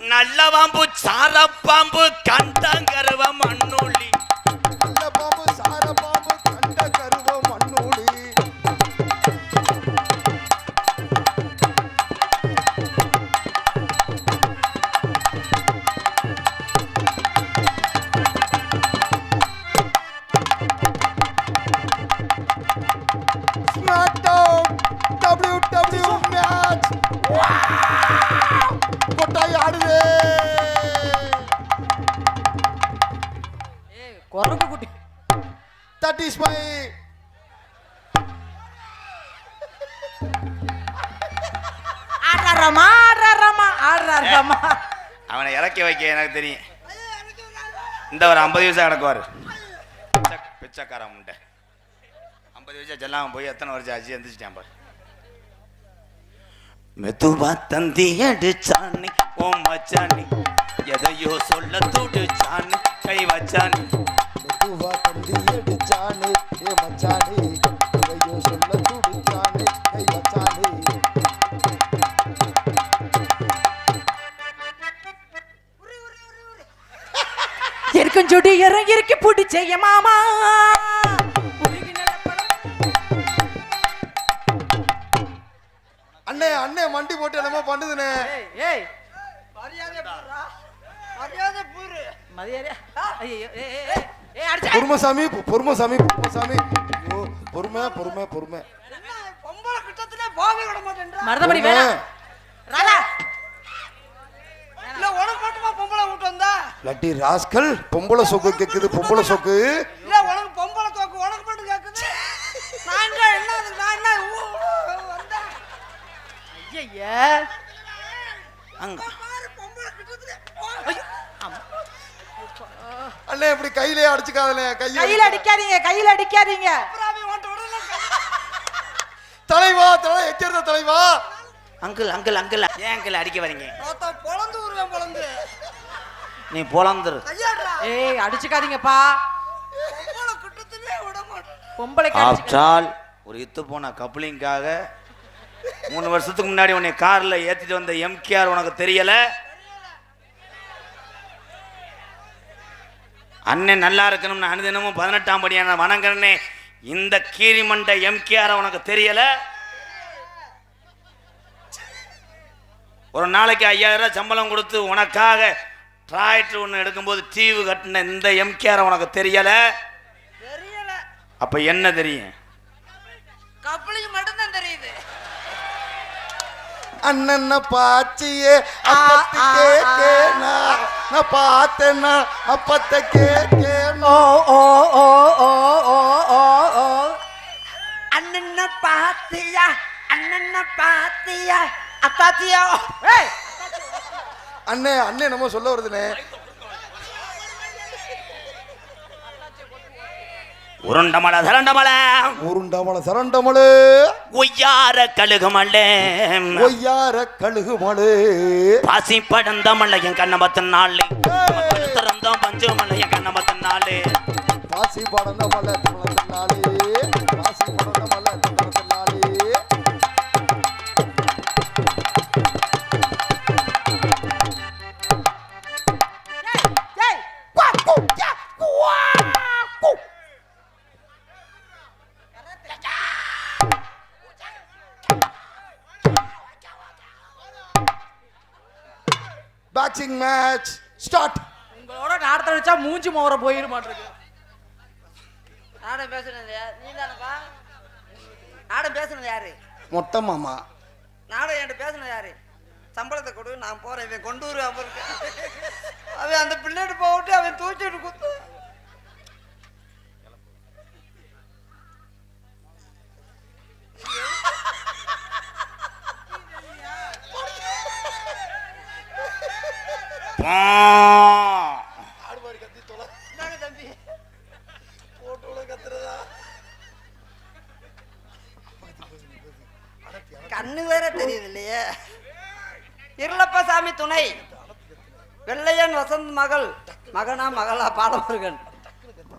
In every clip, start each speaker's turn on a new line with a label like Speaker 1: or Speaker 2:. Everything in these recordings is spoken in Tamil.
Speaker 1: நல்ல பாம்பு
Speaker 2: சார பாம்பு கண்டங்கருவ மண்ணுள்ள
Speaker 3: ஆடுறாராமா ஆடுறாராமா ஆடுறாராமா
Speaker 1: அவனை இறக்கி வைக்க எனக்கு தெரியும். இந்த ஒரு ஐம்பது வயசா கிடக்குவார். பிச்சை- பிச்சைக்காரன் முண்டை ஐம்பது வயசா செல்லாம போய் எத்தனை வருஷம் ஆச்சு? எந்திரிச்சிட்டேன் பாரு. மெதுவா தந்தி அடிச்சானி ஓ மச்சானி. எதையோ சொல்ல துடிச்சானி கை வச்சானி.
Speaker 2: மெதுவா தந்தி அடிச்சானே ஏ மச்சானே.
Speaker 3: இருக்கும் சொடி இறங்கி இறக்கி பிடிச்சேய மாமா.
Speaker 2: அண்ணே அண்ணே மண்டி போட்டு என்னமோ பண்ணுதுனே
Speaker 3: ஏய் ஏய். மரியாதை ஐயோ ஏய் ஏய், ஏய் ஏய் அடிச்சா.
Speaker 2: பொறுமசாமி பொறுமசாமி பொறுமசாமி. ஐயோ பொறுமை பொறுமை பொறுமை.
Speaker 3: மருதமணி
Speaker 2: பொறுமை.
Speaker 3: வேணாம் ராதா.
Speaker 4: இல்ல உனக்கு மட்டுமா பொம்பளை விட்டு வந்தா?
Speaker 2: லட்டி ராஸ்கல் பொம்பளை சொக்கு கேக்குது பொம்பளை சொக்கு?
Speaker 4: இல்ல உனக்கு பொம்பளை தோக்கு உனக்கு மட்டும் கேக்குது. நான் என்ன நான் என்ன வந்தேன்.
Speaker 3: ஐயா
Speaker 1: அங்க.
Speaker 4: பாரு பொம்பளை கிட்டத்துல
Speaker 2: அண்ணே இப்படி கையிலே அடிச்சுக்காதே கையில
Speaker 3: கையில அடிக்காதீங்க கையில அடிக்காதீங்க.
Speaker 2: தலைவா தலை எச்சரித்த தலைவா.
Speaker 1: அங்கிள் அங்கிள் அங்கிள் ஏன் அங்கிள் அடிக்க வரீங்க?
Speaker 4: பொழந்து
Speaker 1: நீ
Speaker 4: கையாடுறா
Speaker 3: ஏய் அடிச்சுக்காதீங்கப்பா.
Speaker 4: பொம்பளை
Speaker 1: ஆஃப்டால் ஒரு இத்து போன கப்ளிங்காக மூணு வருஷத்துக்கு முன்னாடி உன்னை கார்ல ஏத்திட்டு வந்த எம்கேஆர் உனக்கு தெரியல? அண்ணன் நல்லா இருக்கணும்னு அனுதினமும் பதினெட்டாம் படியான வணங்குறனே. இந்த கீரிமண்ட எம்கேஆர் உனக்கு தெரியல? ஒரு நாளைக்கு ஐயாயிரம் ரூபாய் சம்பளம் கொடுத்து உனக்காக டிராக்டர் ஒன்று எடுக்கும்போது தீவு கட்டின இந்த எம்கேஆர் உனக்கு தெரியல?
Speaker 4: தெரியல.
Speaker 1: அப்ப என்ன தெரியும்?
Speaker 4: கப்பலுக்கு மட்டும்தான் தெரியுது.
Speaker 2: அண்ணன பாச்சியே அப்பத்துக்கே கேனா நான் பார்த்தேன்னா அப்பத்த கேக்கேனா
Speaker 3: ஓ ஓ ஓ ஓ ஓ ஓ. ஓ
Speaker 4: அண்ணன பாத்தியா? அண்ணன பாத்தியா? அத்தாத்தியா
Speaker 3: ஏய்
Speaker 2: அண்ணே அண்ணே நம்ம சொல்ல வருதுனே
Speaker 1: உருண்டமல தரண்டமல
Speaker 2: உருண்டமல சரண்டமலே
Speaker 1: ஒய்யார கழுகுமல்ல
Speaker 2: ஒய்யார கழுகு மலே.
Speaker 1: பாசி படந்தமல்ல என் கண்ணபத்து நாளே. திறந்தோம் பஞ்சமல்ல என் கண்ணபத்து நாளே.
Speaker 2: பாசி படந்த மலை தமிழத்தினாலே பாக்ஸிங் மேட்ச் ஸ்டார்ட்
Speaker 3: உங்களோட நாடத்தை வச்சா மூஞ்சி மோர போயிட மாட்டிருக்கு
Speaker 4: நானும் பேசுனது யார்? நீ தானப்பா நானும் பேசுனது யாரு?
Speaker 2: மொட்டை மாமா.
Speaker 4: நானும் என்கிட்ட பேசுனது யாரு? சம்பளத்தை கொடு நான் போறேன் இவன் கொண்டு வருவான் அவருக்கு அவன் அந்த பிள்ளைட்டு போட்டு அவன் தூக்கிட்டு குத்து
Speaker 1: பா.
Speaker 4: இந்தாங்க தம்பி போட்டு விட கத்துறதா கண்ணு வேற தெரியுது இல்லையே இருளப்ப சாமி துணை. வெள்ளையன் வசந்த் மகள் மகனா மகளா பாலமுருகன்.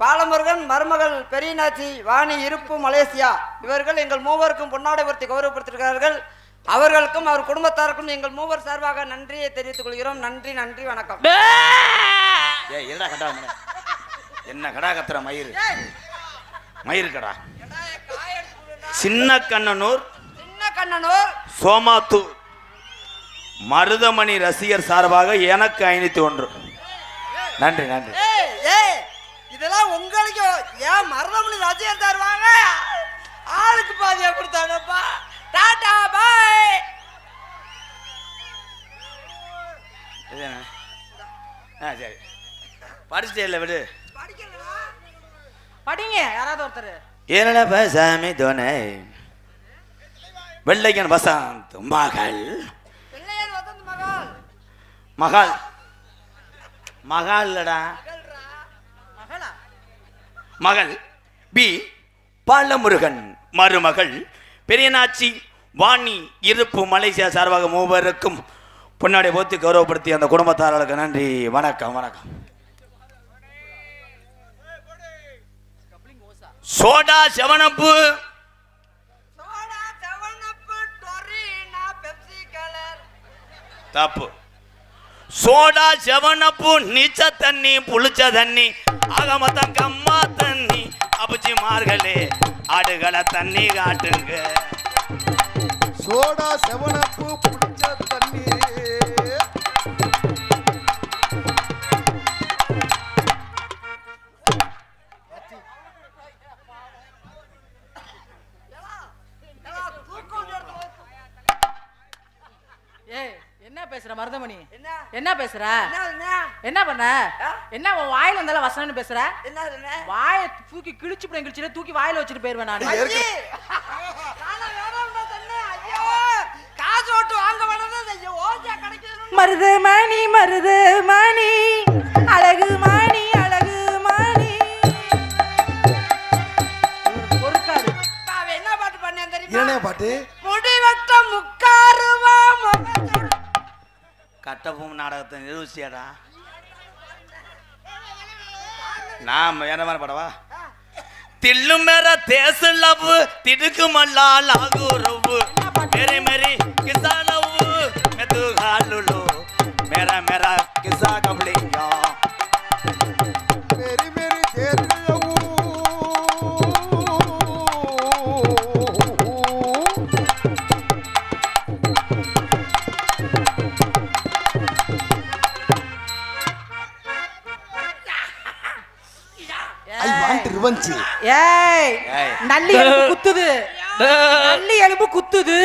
Speaker 4: பாலமுருகன் மருமகள் பெரியநாச்சி வாணி இருப்பு மலேசியா. இவர்கள் எங்கள் மூவருக்கும் பொன்னாடை பொருத்தி கௌரவப்படுத்திருக்கிறார்கள் அவர்களுக்கும் அவர் குடும்பத்தாருக்கும் எங்கள் மூவர் சார்பாக நன்றியை தெரிவித்துக் கொள்கிறோம். நன்றி நன்றி வணக்கம்.
Speaker 1: என்ன கடா கத்துற மயிறு? மயிறு கடா? சின்ன கண்ணனூர்
Speaker 4: கண்ணனூர்
Speaker 1: சோமாத்தூர் மருதமணி ரசிகர் சார்பாக எனக்கு ஐநூத்தி ஒன்று. நன்றி நன்றி.
Speaker 4: இதெல்லாம் உங்களுக்கு ஏன் மருதமணி ரசிகர் தருவாங்க ஆளுக்கு பாதியா கொடுத்தானப்பா டாடா பாய்?
Speaker 1: ஆ சரி. படிச்சுட்டே இல்லை விடு.
Speaker 3: படிங்க யாராவது ஒருத்தர்.
Speaker 1: ஏனட பசாமி தோனை வெள்ளைக்கன் வசந்த் மகள்.
Speaker 4: மகள்.
Speaker 1: மகள். இல்லடா
Speaker 3: மகளா?
Speaker 1: பி. பாலமுருகன் மருமகள். பெரியநாச்சி வாணி இருப்பு மலேசியா சார்பாக மூவருக்கும் பொன்னாடை போத்தி கௌரவப்படுத்தி அந்த குடும்பத்தார்களுக்கு நன்றி. வணக்கம் வணக்கம். சோடா செவனப்பு தப்பு. சோடா செவனப்பு நீச்ச தண்ணி புளிச்ச தண்ணி ஆக மொத்தம் கம்மா தண்ணி அபிச்சி மார்களே ஆடுகளை தண்ணி காட்டுங்க.
Speaker 2: சோடா செவனப்பு புடிச்ச தண்ணி.
Speaker 3: பேசுற மருதமணி?
Speaker 4: என்ன?
Speaker 3: என்ன பேசுற?
Speaker 4: என்ன என்ன
Speaker 3: என்ன பண்ண என்ன உன் வாயில இருந்தாலும் வசனம்னு பேசுற?
Speaker 4: என்ன என்ன
Speaker 3: வாயை தூக்கி கிழிச்சு போய் கிழிச்சு தூக்கி வாயில வச்சுட்டு போயிருவேன் நான்!
Speaker 4: காசு ஓட்டு வாங்க
Speaker 3: மருதமணி மருதமணி அழகு மணி அழகு மணி.
Speaker 4: அவன் என்ன பாட்டு பண்ணேன் தெரியுமா?
Speaker 2: பாட்டு?
Speaker 1: கட்டபொம்மன் நாடகத்தை நிரூபிச்சியாடா என்ன மாதிரி படவா? தில்லு மேர தேச லவ் திடுக்கு மல்லா லாகு ரவு
Speaker 3: நல்லி எலும்பு குத்துது. நல்லி எலும்பு குத்துது.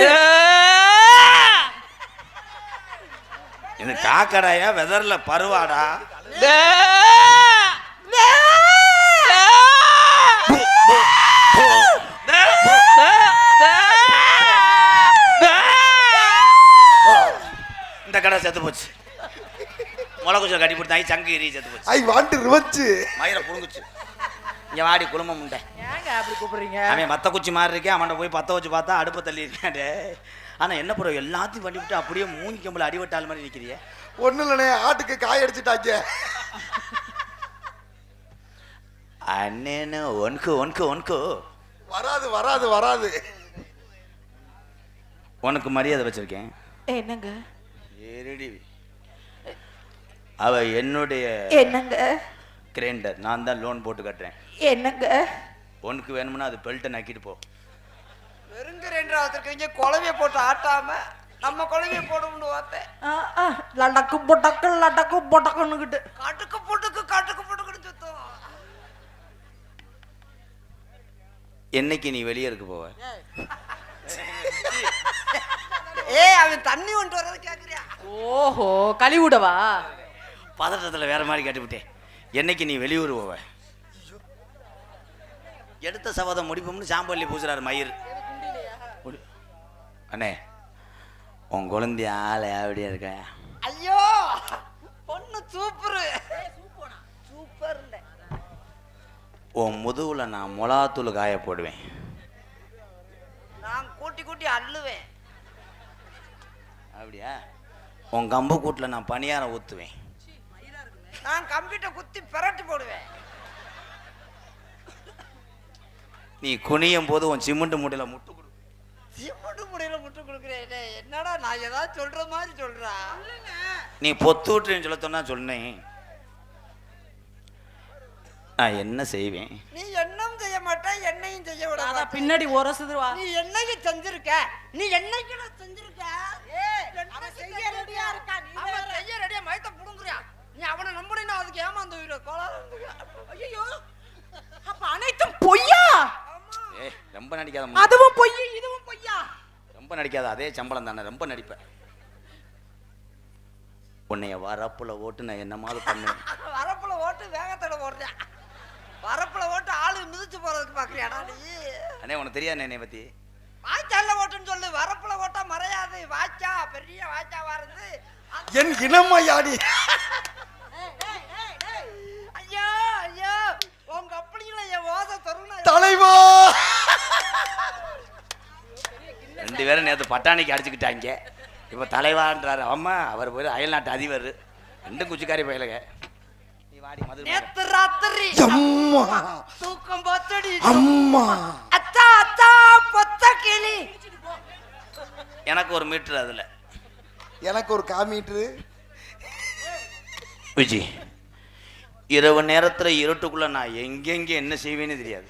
Speaker 1: இது காக்கடாயா வெதர்ல பருவாடா? இந்த கடை செத்து போச்சு. முளை கொஞ்சம் கட்டி போட்டாங்க சங்கு எரி செத்து போச்சு.
Speaker 2: ஐ வாண்ட் ரிவெஞ்ச்
Speaker 1: மயிரை புடுங்குச்சு. இங்க வாடி குடும்பம் உண்டை
Speaker 3: ஏங்க அப்படி கூப்பிடுறீங்க?
Speaker 1: அவன் மத்த குச்சி மாதிரி இருக்கேன் அவன்கிட்ட போய் பத்த வச்சு பார்த்தா அடுப்பை தள்ளி இருக்கேன். ஆனா என்ன ப்ரோ எல்லாத்தையும் பண்ணி விட்டு அப்படியே மூஞ்சி கம்பல அடிவட்டால் மாதிரி நிக்கிறியே.
Speaker 2: ஒண்ணு இல்லண்ணே ஆட்டுக்கு காய அடிச்சுட்டாங்க.
Speaker 1: அண்ணேன்னு ஒன்க்கு ஒன்க்கு ஒன்க்கு.
Speaker 2: வராது வராது வராது.
Speaker 1: உனக்கு மரியாதை வச்சிருக்கேன்.
Speaker 3: என்னங்க?
Speaker 1: ஏறிடி. அவ என்னுடைய
Speaker 3: என்னங்க?
Speaker 1: கிரைண்டர். நான் தான் லோன் போட்டு கட்டுறேன்.
Speaker 3: என்னங்க?
Speaker 1: உனக்கு வேணும்னா அது பெல்ட்டை நக்கிட்டு போ.
Speaker 4: வெறுங்க ரெண்டு வச்சிருக்கீங்க குழவைய போட்டு ஆட்டாம நம்ம குழவைய போடும்னு பார்த்தேன்
Speaker 3: ஆ, ஆ, லடக்கு பொட்டக்கு லடக்கு பொட்டக்குன்னுகிட்டு
Speaker 4: கட்டுக்கு போட்டுக்கு கட்டுக்கு போட்டுக்குன்னு சுத்தம்.
Speaker 1: என்னைக்கு நீ வெளியே இருக்க போவ?
Speaker 4: ஏய் அவன் தண்ணி கொண்டு வரதை கேக்குறியா?
Speaker 3: ஓஹோ கழிவுடவா?
Speaker 1: பதட்டத்தில் வேற மாதிரி கேட்டுவிட்டேன். என்னைக்கு நீ வெளியூர் போவ எடுத்த சபதம் முடிப்போம்னு சாம்பள்ளி பூசுறாரு மயிர். அண்ணே உன் குழந்தை ஆளை அப்படியே இருக்க?
Speaker 4: ஐயோ பொண்ணு சூப்பரு. சூப்பர்
Speaker 1: உன் முதுகுல நான் மொளாத்தூள் காய போடுவேன்.
Speaker 4: நான் கூட்டி கூட்டி அள்ளுவேன்.
Speaker 1: அப்படியா? உன் கம்பு கூட்டில் நான் பணியாரம் ஊற்றுவேன்
Speaker 4: நான் கம்ப்யூட்டர் குத்தி பிரட்டி போடுவேன்.
Speaker 1: நீ குனியும் போது உன் சிமெண்ட் மூட்டையில் முட்டு கொடு.
Speaker 4: சீமட்டு முறையில முட்டு கொடுக்குறேன். என்னடா நான் ஏதாவது சொல்ற மாதிரி சொல்றா?
Speaker 1: நீ பொத்து விட்டுறேன்னு சொல்ல சொன்னா சொன்னேன். நான் என்ன செய்வேன்?
Speaker 4: நீ என்னும் செய்ய மாட்டே என்னையும் செய்ய விட
Speaker 3: அதான்
Speaker 4: மாட்டே.
Speaker 3: பின்னாடி உரசுது வா
Speaker 4: நீ என்னைக்கு செஞ்சிருக்க? நீ என்னைக்கு நான் செஞ்சிருக்க? அவன் செய்ய ரெடியா இருக்கா? நீ அவன் செய்ய ரெடியா மயத்த நீ அவனை நம்புறீன்னா அதுக்கு ஏமாந்து கோளாறு
Speaker 3: ஐயோ அப்ப அனைத்தும் பொய்யா?
Speaker 1: ஏ ரொம்ப நடிக்காத.
Speaker 3: அதுவும் பொய் இதுவும் பொய்யா?
Speaker 1: ரொம்ப நடிக்காத அதே சம்பளம் தானே ரொம்ப நடிப்பேன் உன்னைய வரப்புல ஓட்டு நான் என்னமாவது பண்ணுவேன்.
Speaker 4: வரப்புல ஓட்டு வேகத்தோட ஓடுறேன் வரப்புல ஓட்டு ஆளு மிதிச்சு போறதுக்கு பாக்குறியாடா நீ?
Speaker 1: அண்ணே உனக்கு தெரியாது என்னை பத்தி?
Speaker 4: வாய்க்கால்ல ஓட்டுன்னு சொல்லு வரப்புல ஓட்டா மறையாது. வாய்க்கா பெரிய வாய்க்காவா இருந்து
Speaker 2: என் இனமையாடி
Speaker 4: ஐயோ ஐயோ உங்க அப்படிங்கள என் ஓத தருணா
Speaker 2: தலைவா!
Speaker 1: ரெண்டு பேரும் நேற்று பட்டாணிக்கு அடிச்சுக்கிட்டாங்க. இப்போ தலைவான்றாரு. அம்மா அவர் போய் அயல்நாட்டு அதிபர். ரெண்டும் குச்சிக்காரி பயலுங்க நீ வாடி மதுரை
Speaker 4: நேத்து ராத்திரி
Speaker 2: அம்மா!
Speaker 4: தூக்கம் போத்தடி
Speaker 2: அம்மா!
Speaker 4: அத்தா அத்தா பொத்த கிளி.
Speaker 1: எனக்கு ஒரு மீட்ரு அதில்.
Speaker 2: எனக்கு ஒரு காமீட்ரு
Speaker 1: விஜி இரவு நேரத்தில் இருட்டுக்குள்ள நான் எங்கெங்க என்ன செய்வேன்னு தெரியாது.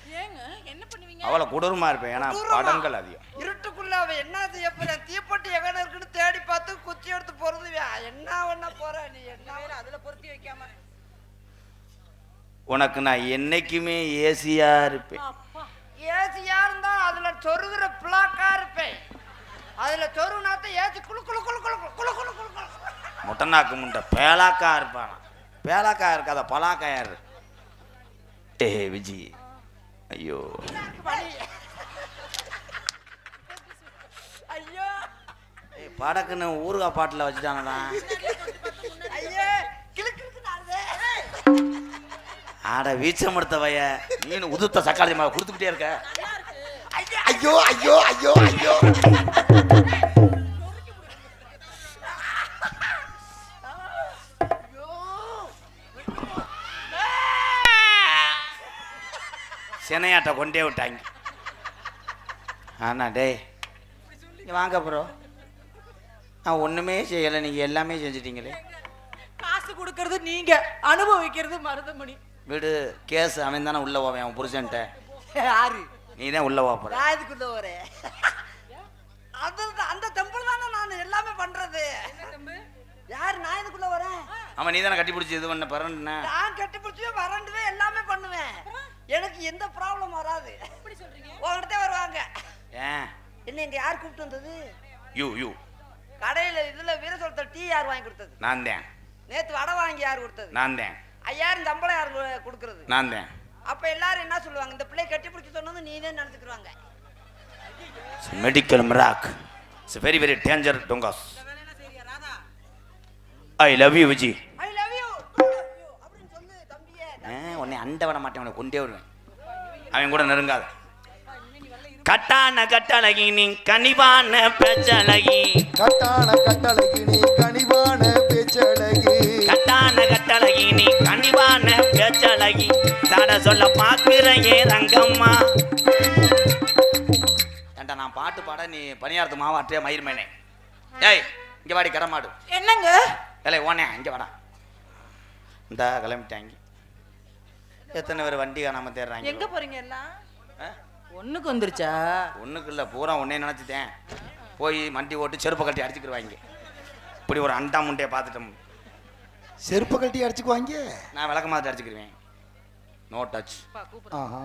Speaker 1: அவளை குடூரமா இருப்பேன். ஏன்னா படங்கள் அதிகம்.
Speaker 4: இருட்டுக்குள்ள அவ என்ன செய்ய போறேன் தீப்பட்டி எங்கன இருக்குன்னு தேடி பார்த்து குச்சி எடுத்து போறது என்ன பண்ண போற நீ? என்ன
Speaker 3: அதுல பொருத்தி வைக்காம.
Speaker 1: உனக்கு நான் என்னைக்குமே ஏசியா இருப்பேன்.
Speaker 4: ஏசியா இருந்தா அதுல சொருகிற பிளாக்கா இருப்பேன். அதுல சொருனாத்த ஏசி குழு குழு குழு குழு குழு குழு குழு முட்டை
Speaker 1: நாக்கு முண்டை பேலாக்கா இருப்பானா? பேலாக்கா இருக்காத பலாக்காயா டே விஜி. ஐயோ.
Speaker 4: ஐயோ
Speaker 1: படக்குன்னு ஊறுகாய் பாட்டில் வச்சுட்டானடா. ஆட வீச்சம் வய நீனு உதுத்த சக்காளி மாவை கொடுத்துக்கிட்டே இருக்க.
Speaker 2: ஐயோ ஐயோ ஐயோ ஐயோ.
Speaker 1: சினையாட்ட கொண்டே விட்டாங்க. ஆனா டேய் இங்க வாங்க ப்ரோ நான் ஒன்றுமே செய்யலை நீங்கள் எல்லாமே செஞ்சிட்டீங்களே.
Speaker 3: காசு கொடுக்கறது நீங்க அனுபவிக்கிறது மருதமணி.
Speaker 1: வீடு கேஸ் அவன் தானே உள்ள போவேன் அவன் புருஷன்ட்ட.
Speaker 4: யாரு?
Speaker 1: நீ தான் உள்ள போற.
Speaker 4: நான் இதுக்குள்ள வரேன் அது அந்த தெம்பிள் தானே நான் எல்லாமே பண்றது. யாரு நான் இதுக்குள்ள வரேன்
Speaker 1: அவன் நீ தானே கட்டி பிடிச்சி இது பண்ண பரண்ன
Speaker 4: நான் கட்டி பிடிச்சுவேன் வறண்டுவேன் எல்லாமே பண்ணுவேன். எனக்கு எந்த ப்ராப்ளம் வராது. உங்ககிட்ட வருவாங்க.
Speaker 1: ஏன்
Speaker 4: என்ன இங்க யார் கூப்பிட்டு வந்தது?
Speaker 1: You you.
Speaker 4: கடையில இதுல வீரசொலத்தை டீ யார் வாங்கி கொடுத்தது?
Speaker 1: நான் தான்.
Speaker 4: நேத்து வடை வாங்கி யார் கொடுத்தது?
Speaker 1: நான் தான்.
Speaker 4: ஐயாயிரம் சம்பளம் யார் கொடுக்கறது?
Speaker 1: நான் தான்.
Speaker 4: அப்ப எல்லாரும் என்ன சொல்லுவாங்க? இந்த பிள்ளை கட்டி பிடிச்சி சொன்னது நீனே நினைச்சுக்குவாங்க
Speaker 1: medical miracle it's very very danger டொங்காஸ் I love you Viji ஆ, உன்னை அண்ட விட மாட்டேன் உன்னை கொண்டே வருவேன் அவன் கூட நெருங்காத. கட்டான கட்டழகி நீ கனிவான பேச்சழகி.
Speaker 2: கட்டான கட்டழகி நீ கனிவான பேச்சழகி.
Speaker 1: கட்டான கட்டழகி நீ கனிவான பேச்சழகி. சாட சொல்ல பாக்குற ஏ ரங்கம்மா. ஏண்டா நான் பாட்டு பாட நீ பணியாரத்து மாவாட்டிய மயிர்மேனே ஏய் இங்க வாடி கடமாடு
Speaker 3: என்னங்க?
Speaker 1: ஏலே ஓனே இங்க வாடா. இந்த கிளம்பிட்டாங்க. எத்தனை பேர் வண்டி காணாம தேடுறாங்க?
Speaker 3: எங்க போறீங்க எல்லாம்?
Speaker 1: ஆ?
Speaker 3: ஒண்ணுக்கு வந்துருச்சா?
Speaker 1: ஒண்ணுக்கு இல்லை பூரா உன்னே நினச்சிட்டேன். போய் மண்டி ஓட்டு செருப்பை கட்டி அடிச்சுக்கிடுவாங்க இப்படி ஒரு அண்டா முண்டையை பார்த்துட்டோம்.
Speaker 2: செருப்பு கட்டி அடிச்சுக்குவாங்க?
Speaker 1: நான் விளக்க மாதிரி அடிச்சுக்கிடுவேன் நோ டச்
Speaker 2: ஆஹா.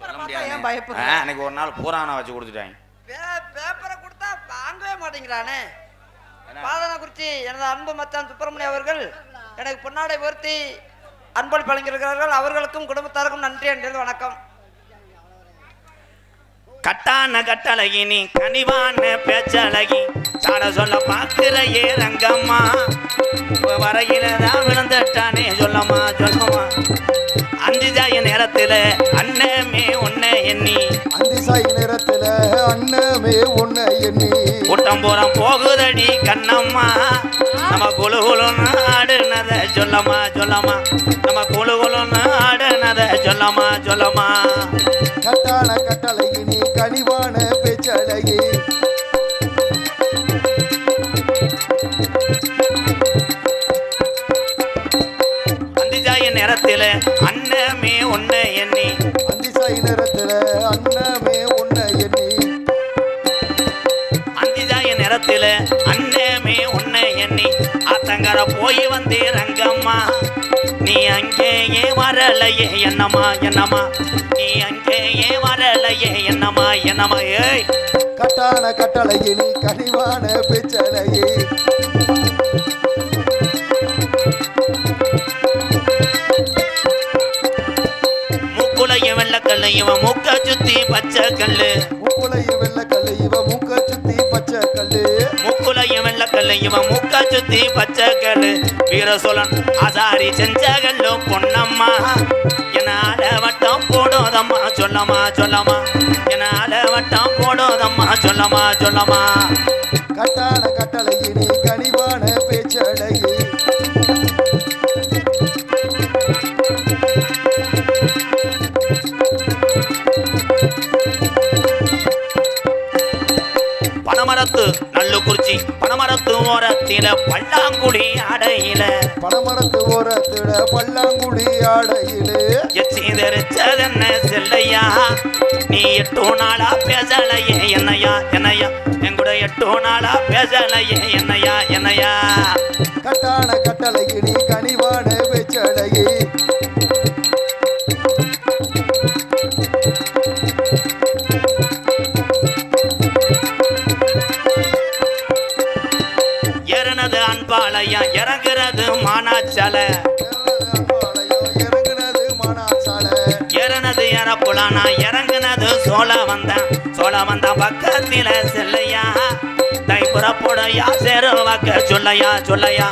Speaker 1: சொல்ல
Speaker 3: ஏன்
Speaker 1: முடியாது அன்னைக்கு ஒரு நாள் பூரான வச்சு கொடுத்துட்டாங்க
Speaker 4: பே- பேப்பரை கொடுத்தா வாங்கவே மாட்டேங்கிறானே.
Speaker 1: என்ன?
Speaker 4: பாதன குறிச்சி எனது அன்பு மச்சான் சுப்பிரமணிய அவர்கள் எனக்கு பொன்னாடை உயர்த்தி அன்பளிப்பு வழங்கியிருக்கிறார்கள். அவர்களுக்கும் குடும்பத்தாருக்கும் நன்றி என்று வணக்கம்.
Speaker 1: கட்டான கட்டழகி நீ கனிவான பேச்சழகி. சாட சொல்ல பாக்குற ஏ ரங்கம்மா வரையில தான் விழுந்துட்டானே சொல்லம்மா சொல்லம்மா. அஞ்சு ஜாய நேரத்துல அண்ணமே உன்னை எண்ணி.
Speaker 2: அந்திசாய் நேரத்துல அண்ணமே உன்னை எண்ணி.
Speaker 1: கூட்டம் போறம் போகுதடி கண்ணம்மா. நம்ம குழு குழுன்னு ஆடுனத சொல்லம்மா சொல்லம்மா. நம்ம குழு குழுன்னு ஆடுனத சொல்லம்மா சொல்லம்மா.
Speaker 2: கட்டான கட்டழகி நீ கனிவான பேச்சழகி
Speaker 1: நேரத்துல அண்ணமே உன்னை எண்ணி.
Speaker 2: அந்திசாய் நேரத்துல அண்ணமே உன்னை எண்ணி.
Speaker 1: அந்திஜாய நேரத்துல அண்ணமே உன்னை எண்ணி. ஆத்தங்கர போய் வந்தே ரங்கம்மா நீ அங்கேயே வரலையே என்னம்மா என்னம்மா? நீ அங்கேயே வரலையே என்னம்மா என்னம்மா? ஏய்.
Speaker 2: கட்டான கட்டழகி நீ கனிவான பேச்சழகி
Speaker 1: வெள்ளக்கல்லு இவன் மூக்க சுத்தி பச்சை கல்லு.
Speaker 2: முக்குலையும் வெள்ளக்கல்லு இவ மூக்க சுத்தி பச்சை கல்லு.
Speaker 1: மூக்குலையும் வெள்ளக்கல்லு இவன் மூக்க சுத்தி பச்சை கல்லு. வீர சோழன் அசாரி செஞ்ச கல்லு பொன்னம்மா என்னால வட்டம் போடுதம்மா சொல்லம்மா சொல்லம்மா. என்னால வட்டம் போடுதம்மா சொல்லம்மா சொல்லம்மா. ஓரத்தில பல்லாங்குடி அடையில
Speaker 2: பனமரத்து ஓரத்திட பல்லாங்குடி ஆடையிலே.
Speaker 1: எச்சி தெரிச்சதென்ன செல்லையா? நீ எட்டு நாளா பேசலையே என்னையா என்னையா? எங்கூட எட்டு நாளா பேசலையே என்னையா என்னையா?
Speaker 2: கட்டான கட்டழகி நீ கனிவான பேச்சழகி
Speaker 1: இறங்குறது மானாச்சால.
Speaker 2: இறங்குனது மானாசாலை
Speaker 1: ஏறுனது எறப்புலானா இறங்குனது சோழ வந்தான் சோழ வந்த பக்கத்தில செல்லையா? தை புறப்புடையா சேருவாக்க சொல்லையா சொல்லையா?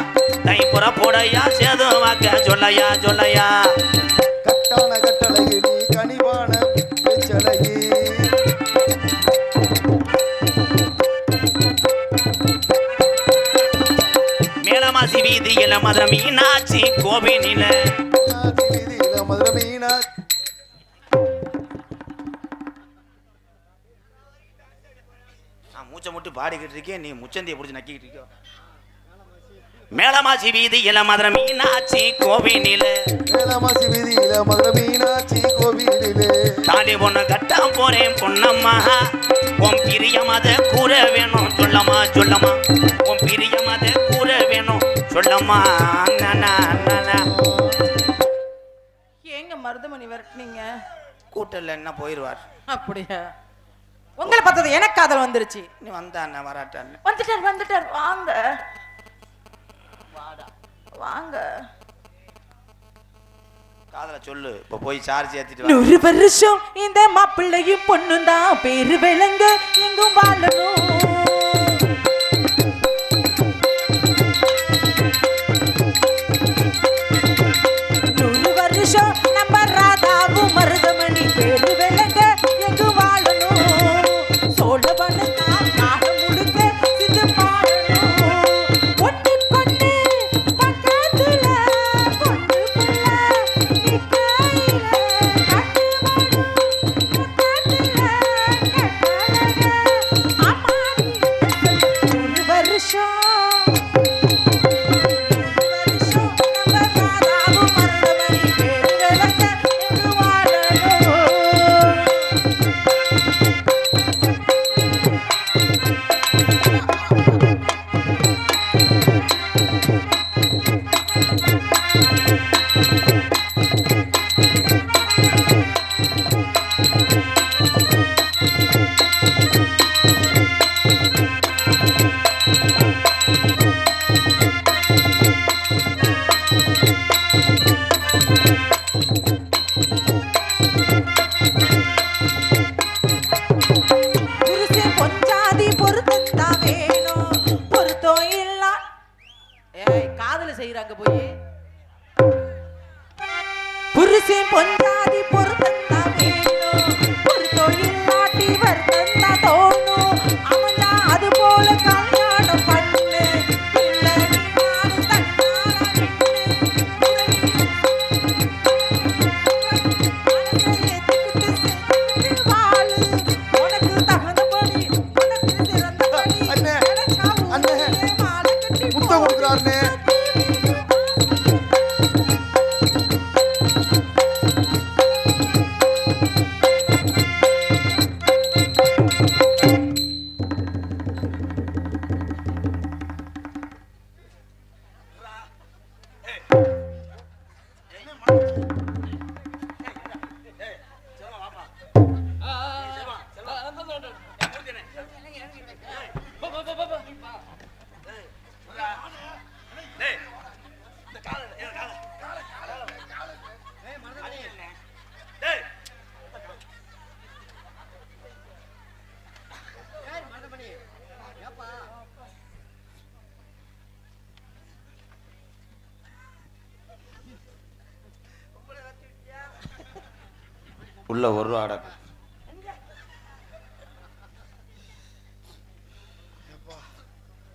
Speaker 1: தை புறப்புடையா சேதுவாக்க சொல்லையா சொல்லையா?
Speaker 2: கட்டான
Speaker 1: மதுர மீனாட்சி கோவினில மூச்சை பாடிக்கிட்டு இருக்கேன் நீ முச்சந்தியை பிடிச்சி நக்கிக்கிட்டு இருக்க மேலமாசி வீதியில மதுர மீனாட்சி கோவினில
Speaker 2: மேலமாசி வீதியில மதுரை மீனாட்சி கோவிலிலே.
Speaker 1: தாலி பொண்ணு கட்டாம போறேன் பொன்னம்மா. உன் பிரியம் கூற வேணும் அண்ணனா.
Speaker 3: ஏங்க மருதமணி விரட்டுனீங்க?
Speaker 1: கூட்டல்ல என்ன போயிடுவார்
Speaker 3: அப்படியா? உங்களை பார்த்தது எனக்கு காதல் வந்துருச்சு.
Speaker 1: நீ வந்தா அண்ணன் வராட்டான்னு
Speaker 3: வந்துட்டார் வந்துட்டார். வாங்க. வாங்க.
Speaker 1: காதல சொல்லு. இப்ப போய் சார்ஜ் ஏத்திட்டு
Speaker 3: நூறு வருஷம் இந்த மாப்பிள்ளையும் பொண்ணும் தான் பேரு விளங்க எங்கும் வாழணும். மறு உள்ள ஒரு ரூபா